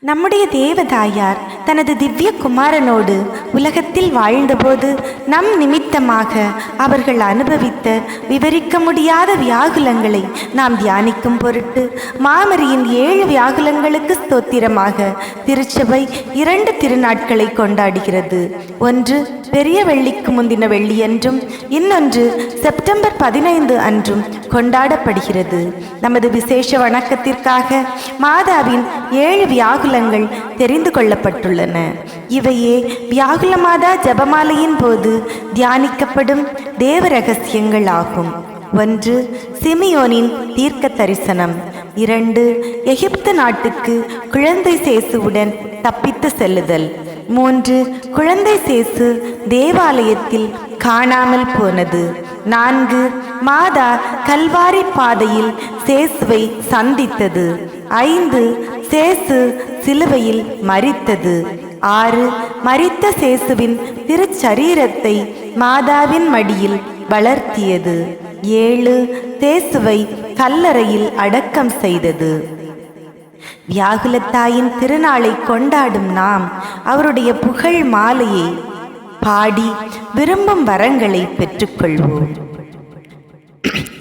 நம்முடைய தேவதாயார் தனது திவ்ய குமாரனோடு உலகத்தில் வாழ்ந்தபோது நம் நிமித்தமாக அவர்கள் அனுபவித்த விவரிக்க முடியாத வியாகுலங்களை நாம் தியானிக்கும் பொருட்டு மாமரியின் ஏழு வியாகுலங்களுக்கு ஸ்தோத்திரமாக திருச்சபை இரண்டு திருநாட்களை கொண்டாடுகிறது. ஒன்று பெரிய வெள்ளிக்கு முந்தின வெள்ளியன்றும் இன்னொன்று செப்டம்பர் பதினைந்து அன்றும் கொண்டாடப்படுகிறது. நமது விசேஷ வணக்கத்திற்காக மாதாவின் ஏழு வியாகுலங்கள் தெரிந்து கொள்ளப்பட்டுள்ளன. இவையே வியாகுல மாதா ஜபமாலையின் போது தியானிக்கப்படும் தேவ ரகசியங்கள் ஆகும். ஒன்று சிமியோனின் தீர்க்க தரிசனம் இரண்டு எகிப்து நாட்டுக்கு குழந்தை சேசுவுடன் தப்பித்து செல்லுதல். மூன்று குழந்தை சேசு தேவாலயத்தில் காணாமல் போனது. நான்கு மாதா கல்வாரி பாதையில் சேசுவை சந்தித்தது. ஐந்து சேசு சிலுவையில் மரித்தது. ஆறு மரித்த சேசுவின் திருச்சரீரத்தை மாதாவின் மடியில் வளர்த்தியது. ஏழு சேசுவை கல்லறையில் அடக்கம் செய்தது. வியாகுலத்தாயின் திருநாளை கொண்டாடும் நாம் அவருடைய புகழ் மாலையை பாடி விரும்பும் வரங்களை பெற்றுக்கொள்வோம்.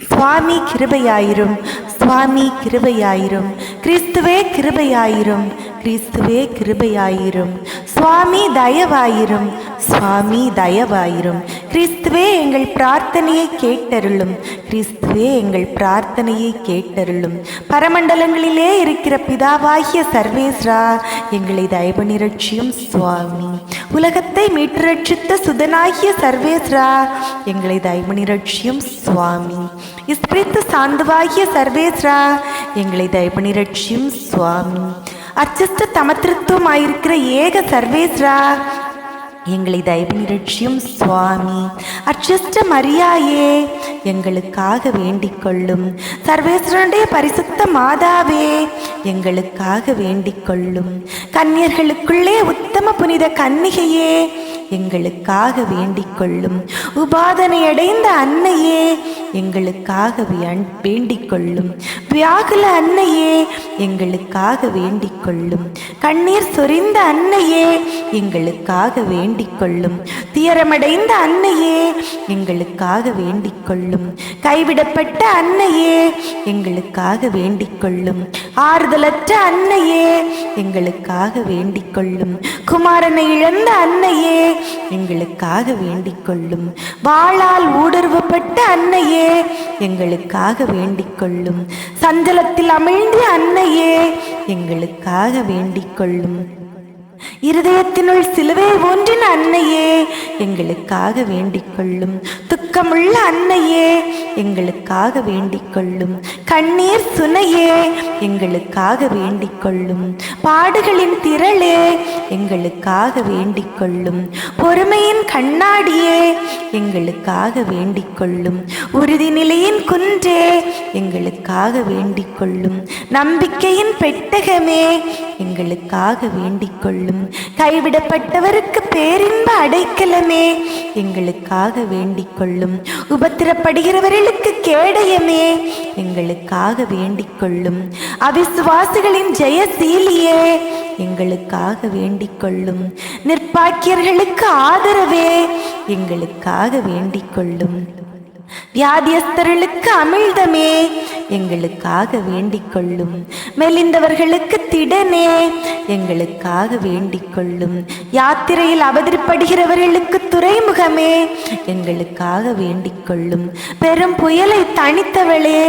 சுவாமி கிருபையாயிரும் சுவாமி கிருபையாயிரும் கிறிஸ்துவே கிருபையாயிரும் கிறிஸ்துவே கிருபையாயிரும். சுவாமி தயவாயிரும் சுவாமி தயவாயிரும். கிறிஸ்துவே எங்கள் பிரார்த்தனையை கேட்டருளும். கிறிஸ்துவே எங்கள் பிரார்த்தனையை கேட்டருளும். பரமண்டலங்களிலே இருக்கிற பிதாவாகிய சர்வேஸ்ரா எங்களை தயவு நிரட்சியும் சுவாமி. உலகத்தை மீட்டரட்சித்த சுதனாகிய சர்வேஸ்ரா எங்களை தயவு நிரட்சியும் சுவாமி. இஸ்பிரித்து சாந்துவாகிய சர்வேஸ்ரா எங்களை தயவு நிரட்சியும் சுவாமி. அர்ச்சஸ்ட தமத்திருத்துவமாயிருக்கிற ஏக சர்வேஸ்ரா எங்களை தயவு நிரட்சியும் சுவாமி. அர்ச்சஸ்ட மரியாயே எங்களுக்காக வேண்டிக் கொள்ளும் சர்வேஸ்வரனுடைய பரிசுத்த மாதாவே எங்களுக்காக வேண்டிக் கொள்ளும் கன்னியர்களுக்குள்ளே உத்தம புனித கன்னிகையே எங்களுக்காக வேண்டிக் கொள்ளும் உபாதனையடைந்த அன்னையே எங்களுக்காக வேண்டிக் கொள்ளும் வியாகுல அன்னையே எங்களுக்காக வேண்டிக் கொள்ளும் கண்ணீர் சொரிந்த அன்னையே எங்களுக்காக வேண்டிக் கொள்ளும் துயரமடைந்த அன்னையே எங்களுக்காக வேண்டிக் கொள்ளும் கைவிடப்பட்ட அன்னையே எங்களுக்காக வேண்டிக் கொள்ளும் ஆறுதலற்ற அன்னையே எங்களுக்காக வேண்டிக் கொள்ளும் குமாரனை இழந்த அன்னையே எங்களுக்காக வேண்டிக் கொள்ளும் வாளால் ஊடுருவ அன்னையே எங்களுக்காக வேண்டிக் கொள்ளும் சஞ்சலத்தில் அமிழ்ந்த அன்னையே எங்களுக்காக வேண்டிக் கொள்ளும் இருதயத்தினுள் சிலுவை ஒன்றின் அன்னையே எங்களுக்காக வேண்டிக் கொள்ளும் துக்கமுள்ள அன்னையே எங்களுக்காக வேண்டிக் கொள்ளும் கண்ணீர் சுனையே எங்களுக்காக வேண்டிக் கொள்ளும் பாடுகளின் திரளே எங்களுக்காக வேண்டிக் கொள்ளும் பொறுமையின் கண்ணாடியே எங்களுக்காக வேண்டிக் கொள்ளும் உறுதி நிலையின் குன்றே எங்களுக்காக வேண்டிக் கொள்ளும் நம்பிக்கையின் பெட்டகமே எங்களுக்காக வேண்டிக் கொள்ளும் கைவிடப்பட்டவருக்கு பேரின்ப அடைக்கலமே எங்களுக்காக வேண்டிக் கொள்ளும் உபத்திரப்படுகிறவர்களுக்கு கேடயமே எங்களுக்காக வேண்டிக் கொள்ளும் அவிசுவாசிகளின் ஜெயசீலியே எங்களுக்காக வேண்டிக் கொள்ளும் ஆதரவே எங்களுக்காக வேண்டிக் கொள்ளும் வியாதியஸ்தர்களுக்கு அமிழ்தமே எங்களுக்காக வேண்டிக் கொள்ளும் மெலிந்தவர்களுக்கு திடனே எங்களுக்காக வேண்டிக் கொள்ளும் யாத்திரையில் அவதிப்படுகிறவர்களுக்கு துறைமுகமே. எங்களுக்காக வேண்டிக் கொள்ளும் பெரும் புயலை தணித்தவளே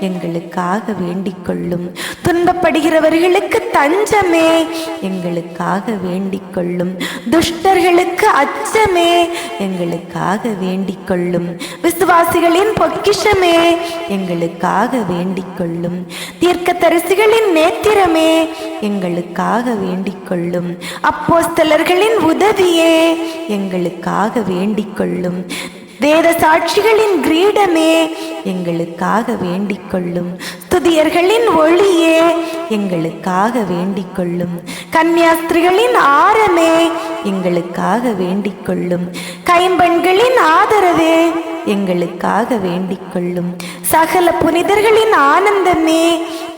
எங்களுக்காக வேண்டிக் கொள்ளும் துன்பப்படுகிறவர்களுக்கு தஞ்சமே எங்களுக்காக வேண்டிக் கொள்ளும் துஷ்டர்களுக்கு அச்சமே எங்களுக்காக வேண்டிக் கொள்ளும் விசுவாசிகளின் பொக்கிஷமே எங்களுக்காக வேண்டிக் கொள்ளும் தீர்க்கதரிசிகளின் நேத்திரமே எங்களுக்காக வேண்டிக் கொள்ளும் அப்போஸ்தலர்களின் உதவியே எங்களுக்காக வேண்டிக் கொள்ளும் வேத சாட்சிகளின் கிரீடமே எங்களுக்காக வேண்டிக் கொள்ளும் துதியர்களின் ஒளியே எங்களுக்காக வேண்டிக் கொள்ளும் கன்னியாஸ்திரிகளின் ஆரமே எங்களுக்காக வேண்டிக் கொள்ளும் கைம்பெண்களின் ஆதரவே எங்களுக்காக வேண்டிக் கொள்ளும் சகல புனிதர்களின் ஆனந்தமே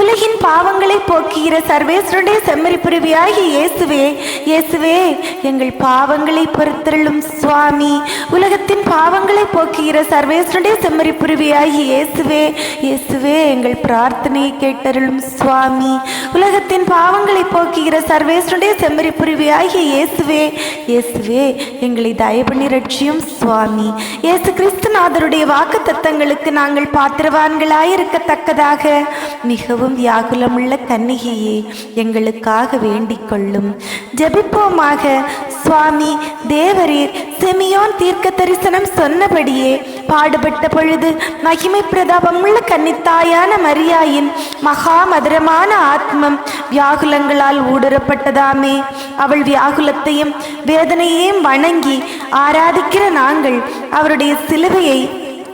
உலகின் பாவங்களை போக்குகிற சர்வேஸ்வருடைய செம்மறிப்பிரிவியாகி இயேசுவே இயேசுவே எங்கள் பாவங்களை பொறுத்தருளும் சுவாமி. உலகத்தின் பாவங்களை போக்குகிற சர்வேஸ்வருடைய செம்மறிப்புரிவியாகி இயேசுவே இயேசுவே எங்கள் பிரார்த்தனையை கேட்டருளும் சுவாமி. உலகத்தின் பாவங்களை போக்குகிற சர்வேஸ்வருடைய செம்மறி இயேசுவே இயேசுவே எங்களை தயபண்ணி ரட்சியும் சுவாமி. இயேசு கிறிஸ்துநாதருடைய வாக்கு தத்தங்களுக்கு நாங்கள் பாத்திரவான்களாயிருக்கத்தக்கதாக. மிகவும் வியாகுலமுள்ள கன்னிகையே எங்களுக்காக வேண்டிக் கொள்ளும். ஜபிப்போமாக சுவாமி. தேவரீர் செமியோன் தீர்க்க தரிசனம் சொன்னபடியே பாடுபட்ட பொழுது மகிமை பிரதாபமுள்ள கன்னித்தாயான மரியாயின் மகா மதுரமான ஆத்மம் வியாகுலங்களால் ஊடுறப்பட்டதாமே அவள் வியாகுலத்தையும் வேதனையையும் வணங்கி ஆராதிக்கிற நாங்கள் அவருடைய சிலுவையை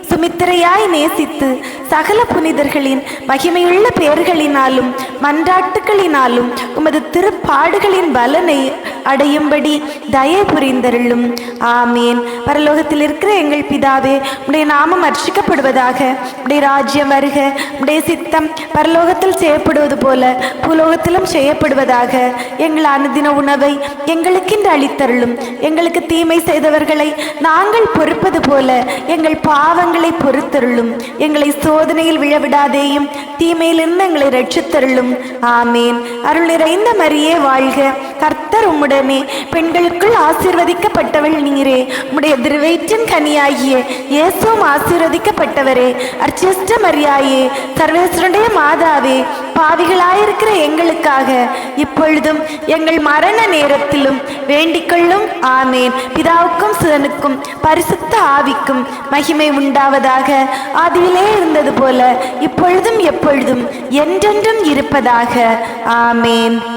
சுமித்திரையாய் நேசித்து சகல புனிதர்களின் மகிமையுள்ள பெயர்களினாலும் மன்றாட்டுகளினாலும் உமது திருப்பாடுகளின் பலனை அடையும்படி தயை புரிந்தருளும். ஆமேன். பரலோகத்தில் இருக்கிற எங்கள் பிதாவே உடைய நாமம் அர்ச்சிக்கப்படுவதாக உடைய ராஜ்யம் வருக உடைய சித்தம் பரலோகத்தில் செய்யப்படுவது போல பூலோகத்திலும் செய்யப்படுவதாக எங்கள் அனுதின உணவை எங்களுக்கென்று அளித்தருளும். எங்களுக்கு தீமை செய்தவர்களை நாங்கள் பொறுப்பது போல எங்கள் பாவங்களை பொறுத்தருளும். எங்களை சோதனையில் விழவிடாதேயும் தீமையிலிருந்து எங்களை ரட்சித்தருளும் ஆமேன். அருள் நிறைந்த மரியே வாழ்க. கர்த்தர் உம்முடனே பெண்களுக்குள் ஆசீர்வதிக்கப்பட்டவள் நீரே. உம்முடைய திருவயிற்றின் கனியாகிய இயேசுவும் ஆசீர்வதிக்கப்பட்டவரே. அர்ச்சிஷ்ட மரியாயே. சர்வேஸ்வருடைய மாதாவே. பாவிகளாயிருக்கிற எங்களுக்காக இப்பொழுதும் எங்கள் மரண நேரத்திலும் வேண்டிக்கொள்ளும். ஆமேன். பிதாவுக்கும் சிவனுக்கும் பரிசுத்த ஆவிக்கும் மகிமை உண்டாவதாக. ஆதியிலே இருந்தது போல இப்பொழுதும் எப்பொழுதும் என்றென்றும் இருப்பதாக. ஆமேன்.